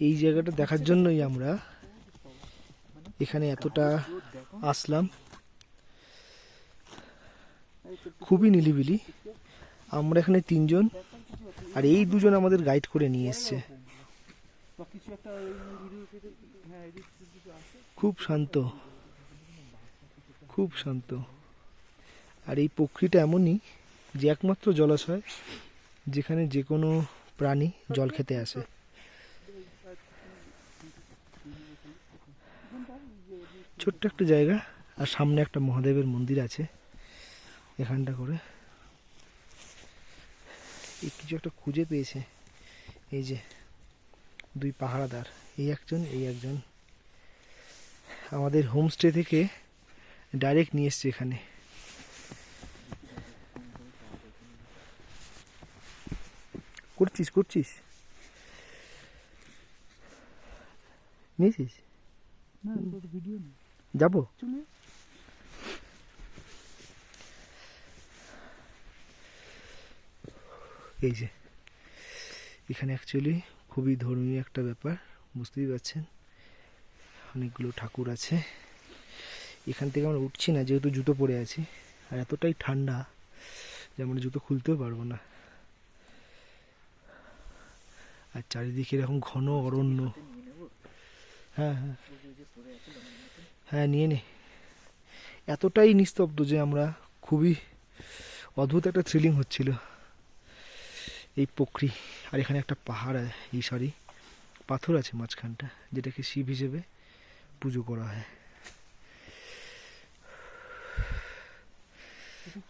এই জায়গাটা দেখার জন্যই আমরা এখানে এতটা আসলাম। খুবই নিলিবিলি। আমরা এখানে তিনজন আর এই দুজন আমাদের গাইড করে নিয়ে এসছে। খুব শান্ত। খুব শান্ত। আর এই পুকুরিটা এমনই যে একমাত্র জলাশয় যেখানে যে কোনো প্রাণী জল খেতে আসে। ছোট্ট একটা জায়গা আর সামনে একটা মহাদেবের মন্দির আছে এখানটা করে। এই কিছু একটা খুঁজে পেয়েছে। এই যে দুই পাহারাদার, এই একজন এই একজন। আমাদের হোমস্টে থেকে ডাইরেক্ট নিয়ে এসছে এখানে। করছিস করছিস? নিয়েছিস? না ভিডিও নেই। যাব? এই যে এখানে অ্যাকচুয়ালি খুবই ধর্মীয় একটা ব্যাপার বুঝতেই পারছেন? অনেকগুলো ঠাকুর আছে। এখান থেকে আমরা উঠছি না যেহেতু জুতো পরে আছি। আর এতটাই ঠান্ডা যে আমরা জুতো খুলতেও পারব না। আর চারিদিকে এরকম ঘন অরণ্য। হ্যাঁ হ্যাঁ। হ্যাঁ নিয়ে নে। এতটাই নিস্তব্ধ যে আমরা খুবই অদ্ভুত একটা থ্রিলিং হচ্ছিল। এই পুকুরি আর এখানে একটা পাহাড়, এই সরি পাথর আছে মাঝখানটা, যেটাকে শিব হিসেবে পুজো করা হয়।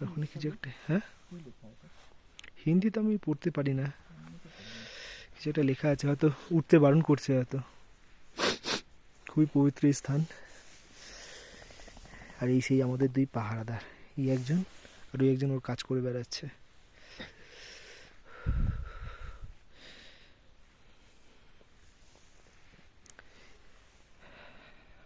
ওখানে কিছু একটা হ্যাঁ? হিন্দি তো আমি পড়তে পারি না। কিছু একটা লেখা আছে, হয়তো উঠতে বারণ করছে হয়তো। খুবই পবিত্র স্থান। আর এই সেই আমাদের দুই পাহারাদার। এই একজন আর ওই একজন ওর কাজ করে বেড়াচ্ছে।